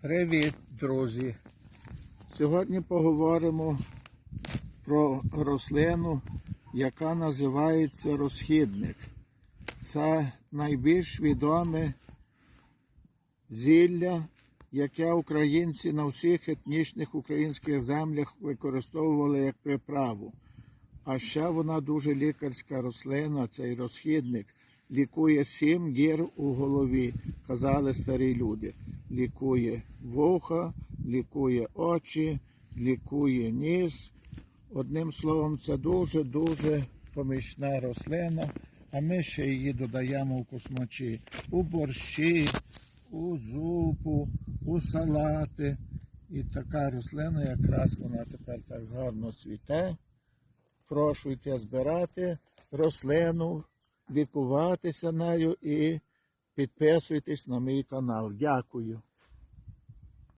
Привіт, друзі! Сьогодні поговоримо про рослину, яка називається розхідник. Це найбільш відоме зілля, яке українці на всіх етнічних українських землях використовували як приправу. А ще вона дуже лікарська рослина, цей розхідник. Лікує сім гір у голові, казали старі люди. Лікує вуха, лікує очі, лікує ніс. Одним словом, це дуже-дуже помічна рослина, а ми ще її додаємо у космачі, у борщі, у зупу, у салати. І така рослина якраз вона тепер так гарно цвіте. Прошу йти збирати рослину, лікуватися нею і підписуйтесь на мій канал. Дякую.